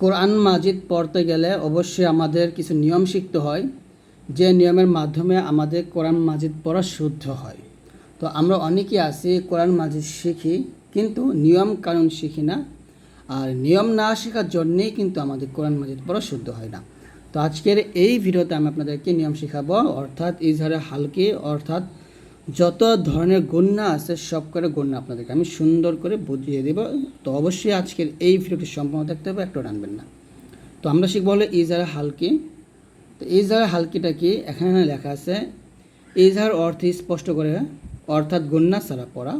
কোরআন মাজিদ পড়তে গেলে অবশ্যই আমাদের কিছু নিয়ম শিখতে হয়। যে নিয়মের মাধ্যমে আমাদের কোরআন মাজিদ পড়া শুদ্ধ হয়। তো আমরা অনেকেই আছি কোরআন মাজিদ শিখি, কিন্তু নিয়ম কানুন শিখি না। আর নিয়ম না শেখার জন্যেই কিন্তু আমাদের কোরআন মাজিদ পড়া শুদ্ধ হয় না। তো আজকের এই ভিডিওতে আমি আপনাদেরকে নিয়ম শেখাবো, অর্থাৎ ইজহারে হালকি, অর্থাৎ যত ধরনের গণ্যা আছে, সব করে গণ্যা আপনাদেরকে। আমি সুন্দর করে বুঝিয়ে দেব। তো অবশ্যই আজকের এই ভিডিওটি সম্পূর্ণ দেখতে হবে, একটু টানবেন না। তো আমরা শিখব হলো ইজহারে হালকি। তো ইজহারে হালকিটা কি? এখানে লেখা আছে ইজহার অর্থ স্পষ্ট করে, অর্থাৎ গণ্যা ছাড়া পড়া।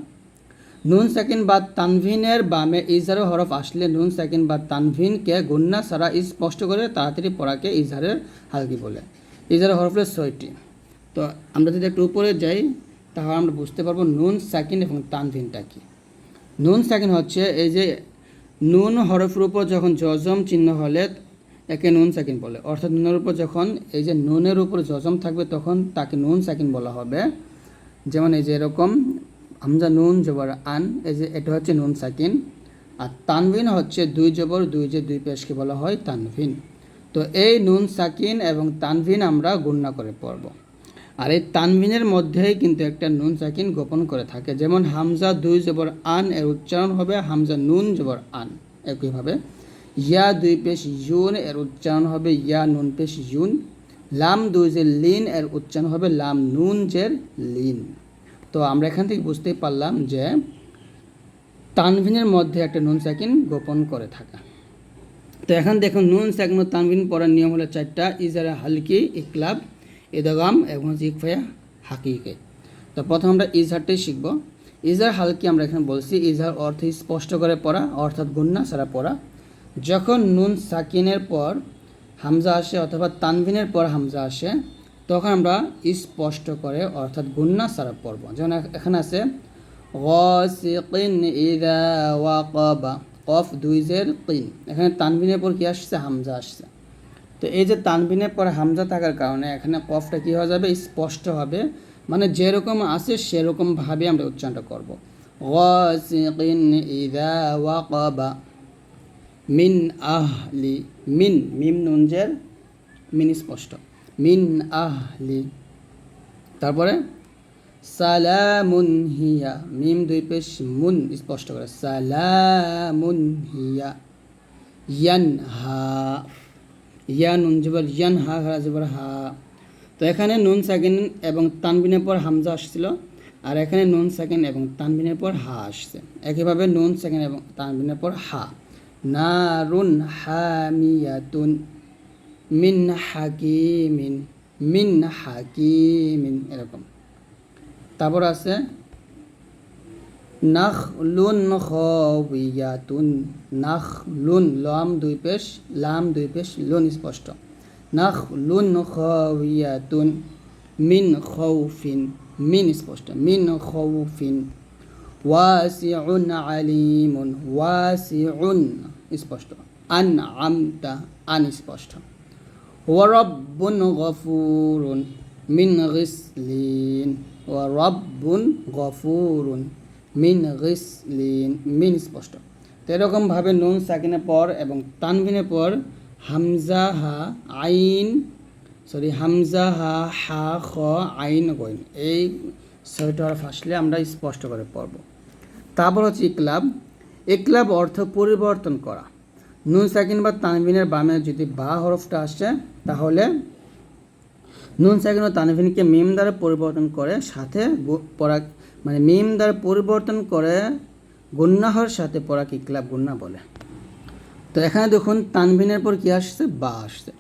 নুন সেকেন্ড বা তানভিনের বামে ইজহারের হরফ আসলে নুন সেকেন্ড বা তানভিনকে গণ্যা ছাড়া স্পষ্ট করে তাড়াতাড়ি পড়াকে ইজহারের হালকি বলে। ইজহারের হরফ হলো ছয়টি। তো আমরা যদি একটু উপরে যাই তাহলে আমরা বুঝতে পারব নুন, সাকিন এবং তানভিনটা কি। নুন, সাকিন হচ্ছে এই যে নুন হরফের উপর যখন জজম চিহ্ন হলে একে নুন, সাকিন বলে। অর্থাৎ নুনের উপর যখন এই যে নুনের উপর জজম থাকবে তখন তাকে নুন, সাকিন বলা হবে। যেমন এই যে এরকম, হামজা নুন, জবর আন, এই যে এটা হচ্ছে নুন, সাকিন। আর তানভিন হচ্ছে দুই জবর, দুই যে দুই পেশকে বলা হয় তানভিন। তো এই নুন, সাকিন এবং তানভিন আমরা গণ্য করে পড়ব। আর এই তানভিনের মধ্যেই কিন্তু একটা নুন সাকিন গোপন করে থাকে। যেমন হামজা দুই জবর আন, এর উচ্চারণ হবে হামজা নুন জবর আন, একইভাবে। ইয়া দুই পেশ ইউন, এর উচ্চারণ হবে ইয়া নুন পেশ ইউন। লাম দুই যে লিন, এর উচ্চারণ হবে লাম নুন জের লিন। তো আমরা এখান থেকে বুঝতেই পারলাম যে তানভিনের মধ্যে একটা নুন সাকিন গোপন করে থাকা। তো এখন দেখুন, নুন সাকিন ও তানভিন পড়ার নিয়ম হলো চারটা। ইজারা হালকি, ইকলাব ইদগাম এবং হচ্ছে ইকফায়া হাকিকে। তো প্রথম আমরা ইজহারটাই শিখব। ইজহার হালকি আমরা এখানে বলছি। ইজহার অর্থ স্পষ্ট করে পড়া, অর্থাৎ গুন্না ছাড়া পড়া। যখন নুন সাকিনের পর হামজা আসে অথবা তানভিনের পর হামজা আসে, তখন আমরা স্পষ্ট করে, অর্থাৎ গুন্না সারা পড়ব। যেমন এখানে আছে ওয়াকাবা কফ দুইজের কিন এখানে তানভিনের পর কি আসছে? হামজা আসছে। তো এই যে তানভিনের পরে হামজা থাকার কারণে এখানে কফটা কী হয়ে যাবে? স্পষ্ট হবে। মানে যেরকম আছে সেরকমভাবে আমরা উচ্চারণটা করব। মিন আহলি, মিন, মিম নুনজের মিন স্পষ্ট। মিন আহলি। তারপরে সালামুন হিয়া, মিম দুই পেশ মুন স্পষ্ট করে। সালামুন হিয়া ইয়ান হা ইয়া নুন জবর ইয়ান হা হা জবর হা। তো এখানে নুন সেকেন্ড এবং তানবিনের পর হামজা আসছিল, আর এখানে নুন সেকেন্ড এবং তানবিনের পর হা আসছে। একইভাবে নুন সেকেন্ড এবং তানবিনের পর হা। নারুন হামিয়াতুন মিন হাকিমিন মিন হাকিমিন, এরকম। তারপর আছে নাখ লুন খাউয়াতুন নাখ লুন লাম দুই পেশ, লাম দুই পেশ, লুন স্পষ্ট। নাখ লুন খাউয়াতুন মিন খাউফিন মিন স্পষ্ট, মিন খাউফিন ওয়াসিউন আলিমুন, ওয়াসিউন স্পষ্ট। আন আমতা আন স্পষ্ট। ওয়ারব্বুন গফুরুন, মিন গিসলিন, ওয়ারব্বুন গফুরুন। মিন গিসলিন মিন স্পষ্ট। তো এরকমভাবে নুন সাকিনের পর এবং তানভিনের পর হামজা হা আইন সরি হামজা হা হা খ আইন গইন। এই ছয়টা হরফ আসলে আমরা স্পষ্ট করে পড়ব। তারপর হচ্ছে ইকলাব। ইকলাব অর্থ পরিবর্তন করা। নুন সাকিন বা তানভিনের বামে যদি বা হরফটা আসে, তাহলে নুন সাকিন ও তানভিনকে মিম দ্বারা পরিবর্তন করে সাথে পড়া মানে মিম দ্বারা পরিবর্তন করে গুন্নাহর সাথে পড়াকে ইকলাব গুন্না বলে। তো এখানে দেখুন, তানভিনের পর কী আসছে? বা আসছে।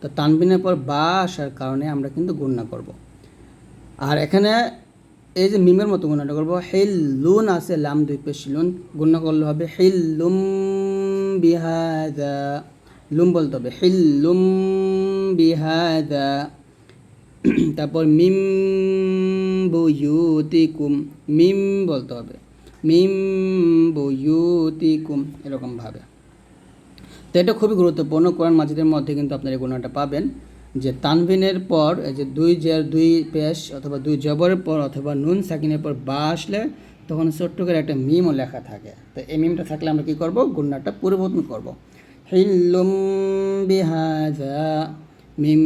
তো তানভিনের পর বা আসার কারণে আমরা কিন্তু গুন্না করব। আর এখানে এই যে মিমের মতো গুণাটা করব হেল লুন আছে, লাম দুই পেশ লুন। গুণ করলে হবে হিল লুম বিহাদা। লুম বলতে হবে হিল লুম বিহাদা। তারপর মিম বুয়ুতিকুম, মিম বলতে হবে। মিম বুয়ুতিকুম এরকমভাবে তো এটা খুবই গুরুত্বপূর্ণ। কোরআন মাজিদের মধ্যে কিন্তু আপনার এই গুণাটা পাবেন যে তানভিনের পর, এই যে দুই জের, দুই পেশ অথবা দুই জবরের পর অথবা নুন সাকিনের পর বা আসলে তখন ছোট্ট করে একটা মিমও লেখা থাকে। তো এই মিমটা থাকলে আমরা কী করব? গুন্নাটা পরিবর্তন করব। হিল্লুম বিহাজা মিম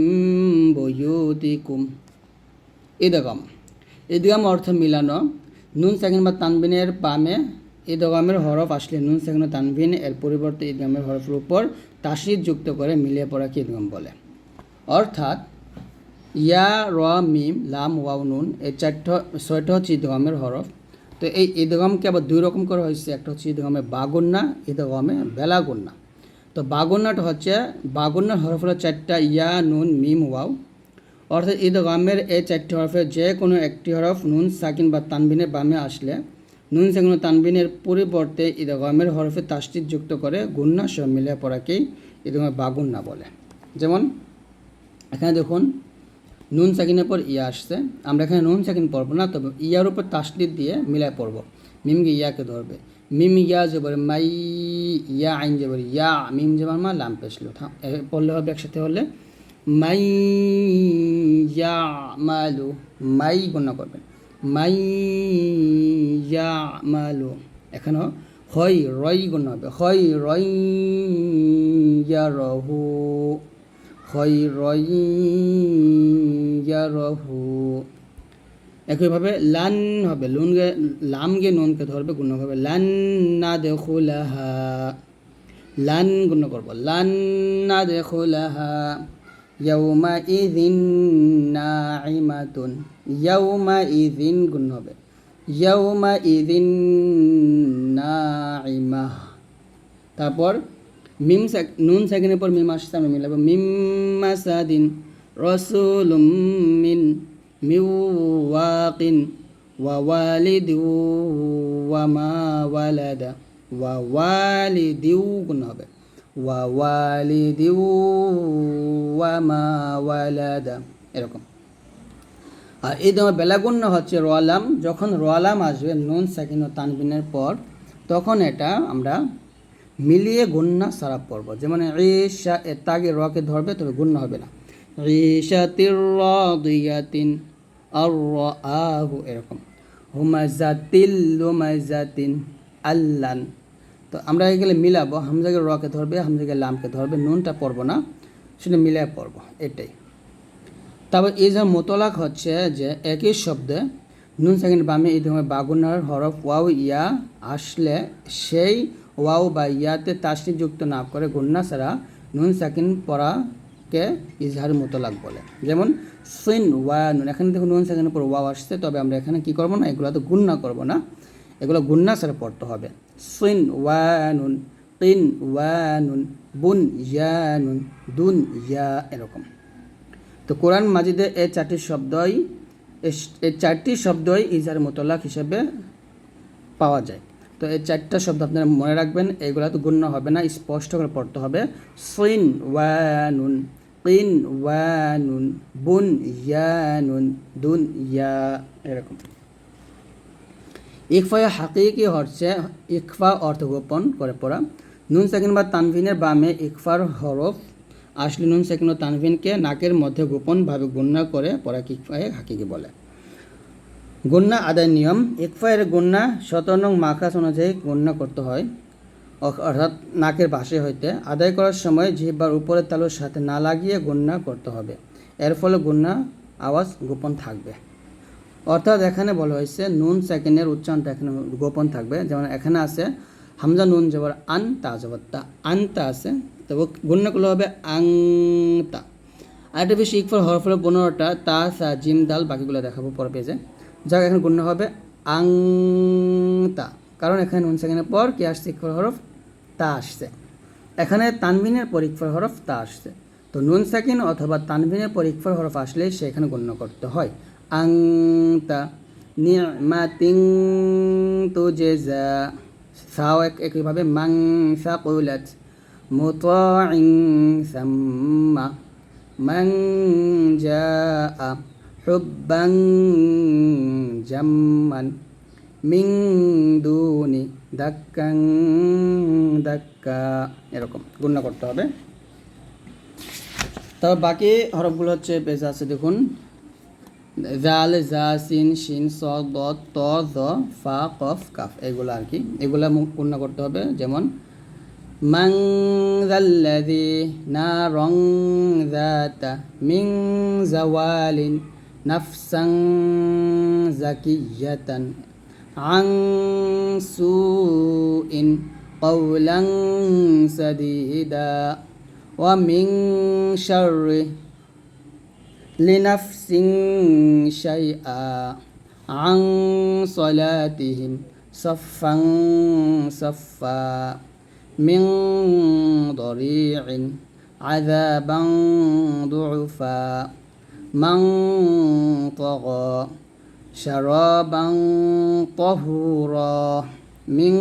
ঈদগম ঈদগম অর্থ মিলানো। নুন সেকেন্ড বা তানবিনের বামে ঈদগমের হরফ আসলে নুন সেকেন্ড তানবিন এর পরিবর্তে ঈদগমের হরফের উপর তাসিদ যুক্ত করে মিলিয়ে পড়াকে ঈদগম বলে? অর্থাৎ, ইয়া, র, মিম, লাম, ওয়াও, নুন এই চারটা, ছয়টা হচ্ছে ঈদগমের হরফ। তো এই ঈদগমকে আবার দুই রকম করা হয়েছে। একটা হচ্ছে ঈদগমে বাগুন্না ঈদগমে বেলাগুন্না তো বাগুন্নাটা হচ্ছে বাগুন্নার হরফ হলো চারটা ইয়া, নুন, মিম, ওয়াও। অর্থাৎ ঈদ গামের এই চারটি হরফের যে কোনো একটি হরফ নুন, সাকিন বা তানবিনের বামে আসলে নুন, সাকিন তানবিনের পরিবর্তে ঈদ গামের হরফে তাস্তির যুক্ত করে গুন্না সহ মিলে পড়াকেই ঈদগামের বাগুন্না বলে। যেমন এখানে দেখুন, নুন, সাকিনের পর ইয়া আসছে। আমরা এখানে নুন, সাকিন পড়ব না, তবে ইয়ার উপর তাসদিদ দিয়ে মিলায় পড়ব। মিমকে ইয়াকে ধরবে। মিম ইয়া জবর মাই, ইয়া আইন জবর, ইয়া মিম জবর মা লাম পেশলো। পড়লে হবে একসাথে হলে, মাই, ইয়া মালু, মাই গণ্য করবেন। মাই, ইয়া মালু এখানেও হয় রই গণ্য হবে। হয় রই, ইয়া রহু খৈরহু একইভাবে লান হবে, লুনকে, লামকে নুনকে ধরবে, গুণ হবে লান না দেখুলাহা। লান গুণ করব, লান না ইয়াউমা ইদিন নাইমাতুন ইয়াউমা ইদিন গুণ হবে ইদিন নাইমা তারপর মিম নুন সেকেন্ডের পর মিম আসছে, আমরা মিলাবো মিম মাসাদিন, রসুলুম মিন। ওয়ালিদু, ওয়া মা ওয়ালাদা, ওয়া ওয়ালিদিউ গুণ হবে। ওয়া মা ওয়ালাদা, এরকম। আর এই তোমার বেলাগুণ্য হচ্ছে রোয়ালাম যখন রোয়ালাম আসবে, নুন, সাকিন তানবিনের পর, তখন এটা আমরা মিলিয়ে গুন্না সারাপ পড়ব। যেমন ঈশা তাগে রকে ধরবে, তবে গুণ্য হবে না। ঈশাতির রাদিয়াতিন। আর আহু এরকম। হুমাজাতিল লুমাজাতিন আল্লান। তো আমরা এগুলো মিলাবো, হামজাকে রকে ধরবে, হামজাকে লামকে ধরবে, নুনটা পড়ব না, সেটা মিলিয়ে পড়ব, এটাই। তারপর এই যে মোতলাক হচ্ছে যে একই শব্দে নুন সেকেন্ড বামে এই ধরনের বাগুনার হরফ ওয়াও ইয়া আসলে সেই ওয়াও বা ইয়াতে তাসরি যুক্ত না করে গুন্না ছাড়া নুন সাকিন পড়াকে ইজহার মোতলাক বলে। যেমন সুইন ওয়া, নুন। এখানে দেখুন নুন সাকিনের পর ওয়াও আসছে, তবে আমরা এখানে কি করব না এগুলো তো গুন্না করব না। এগুলো গুন্না ছাড়া পড়তে হবে। সুইন ওয়া, নুন। তিন, ওয়া, নুন। বুন, ইয়া, নুন। দুন, ইয়া, এরকম। তো কোরআন মাজিদে এই চারটি শব্দই এই চারটি শব্দই ইজহার মোতলাক হিসেবে পাওয়া যায়। তো এই চারটা শব্দ আপনারা মনে রাখবেন, এগুলো তো গণ্য হবে না, স্পষ্ট করে পড়তে হবে। সুইন ওয়ানুন কিন ওয়ানুন বুন ইয়ানুন দুন, ইয়া, এরকম। ইকফায় হাকিকি হচ্ছে ইকফা অর্থ গোপন করে পড়া। নুন সেকেন্ড বা তানভিনের বামে ইকফার হরফ। আসলে নুন সেকেন্ড ও তানভিনকে নাকের মধ্যে গোপনভাবে গণ্য করে পড়াকে ইকফায় হাকিকি বলে। গণ্যা আদায় নিয়ম, ইকফায়ের গণ্যা শতনং মাখাস অনুযায়ী গণ্য করতে হয় অর্থাৎ নাকের পাশে হইতে। আদায় করার সময় জিহ্বার উপরের তালুর সাথে না লাগিয়ে গণ্যা করতে হবে। এর ফলে গণ্যা আওয়াজ গোপন থাকবে। অর্থাৎ এখানে বলা হয়েছে, নুন সেকেন্ডের উচ্চারণটা এখানে গোপন থাকবে। যেমন এখানে আছে, হামজা নুন জবর আন তা জবর তা। আনতা আছে তবে গণ্যগুলো হবে আংতা আরেকটা বেশি ইকফল হরফল পনেরোটা তা জিম, দাল বাকিগুলো দেখাবো পর পেজে যাক এখানে গুণ্য হবে আংতা। কারণ এখানে নুন সেকেন্ডের পর কি আসছে? ইকফল হরফ তা আসছে। এখানে তানবিনের পরীক্ষার হরফ তা আসছে। তো নুন সাকিন অথবা তানবিনের পরীক্ষার হরফ আসলে সেখানে গণ্য করতে হয়। আংতা। নিমাতিং তুজেজা সাও একইভাবে মাং সাকুলাত। মুতাইং সাম্মা। মাং জা حبا جما من دون دكا دكا এরকম গুণনা করতে হবে তবে বাকি হরফগুলো হচ্ছে বেশ আছে দেখুন জাল জা সিন শিন স দ ত জ ফা কফ কাফ এগুলো আর কি এগুলো মুখ পূর্ণ করতে হবে যেমন من ذا الذي نار ذات من زوال نفسا زكية عن سوء قولا سديدا ومن شر لنفس شيئا عن صلاتهم صفا صفا من ضريع عذابا ضعفا. من طغى شرابا طهورا من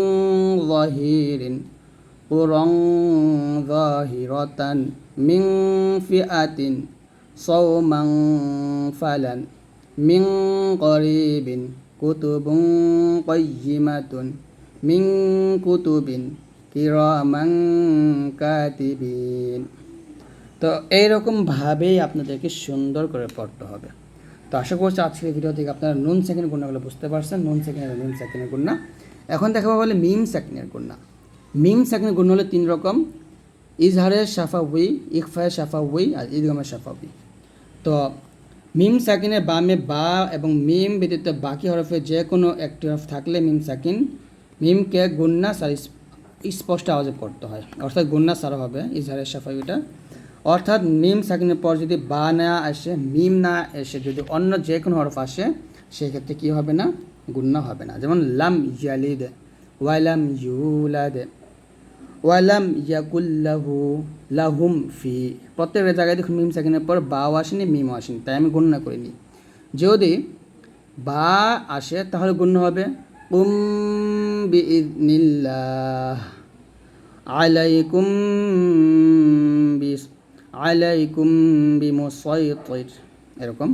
ظهير قرى ظاهرة من فئة صوما فلا من قريب كتب قيمة من كتب كراما كاتبين তো এইরকমভাবেই আপনাদেরকে সুন্দর করে পড়তে হবে। তো আশা করছি আজকের ভিডিও থেকে আপনারা নুন সেকেন্ড গুণাগুলো বুঝতে পারছেন। নুন সেকেন্ড নুন সেকেন্ডের গুণা। এখন দেখাবো বলে মিম সেকেন্ডের গুণা। মিম সেকেন্ডের গুণ হলো তিন রকম। ইজহারের সাফা উই ইকফায় সাফা উই আর ঈদগামের সাফা উই তো মিম সাকিনের বামে বা এবং মিম ব্যতীত বাকি হরফে যে কোনো একটি হরফ থাকলে মিম সাকিন মিমকে গুন্না সার স্পষ্ট আওয়াজে পড়তে হয়। অর্থাৎ গুন্না সারা হবে ইজহারের সাফাইটা অর্থাৎ মিম সাকিনের পর যদি বা না আসে, মিম না এসে যদি অন্য যে কোনো হরফ আসে, সেক্ষেত্রে কী হবে না? গুন্না হবে না। যেমন লাম ইয়ালিদ ওয়ালাম ইউলাদ ওয়ালাম ইয়াকুল্লাহু লাহুম ফি। প্রত্যেকটা জায়গায় দেখুন মিম সেকেন্ডের পর বাও আসেনি মিম আসেনি, তাই আমি গণনা করিনি। যদি বা আসে, তাহলে গণ্য হবে উম বিইদনিল্লাহ, আলাইকুম বিস আলাইকুম বিমুসাইতির। এরকম।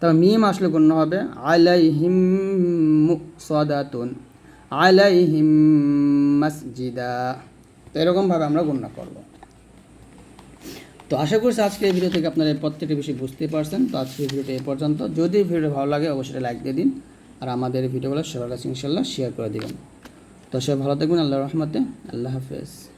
তবে মিম আসলে গণ্য হবে, আলাইহিম মুসাদাতুন আলাইহিম মাসজিদা। তো এরকমভাবে আমরা গণ্য করব। তো আশা করছি আজকে এই ভিডিও থেকে আপনারা প্রত্যেকটা বিষয় বুঝতে পারছেন। তো আজকের ভিডিওটা এই পর্যন্ত। যদি ভিডিও ভালো লাগে, অবশ্যই লাইক দিয়ে দিন। আর আমাদের ভিডিওগুলো সবার কাছে ইনশাল্লাহ শেয়ার করে দিবেন। তো সবাই ভালো থাকবেন আল্লাহ রহমতে। আল্লাহ হাফেজ।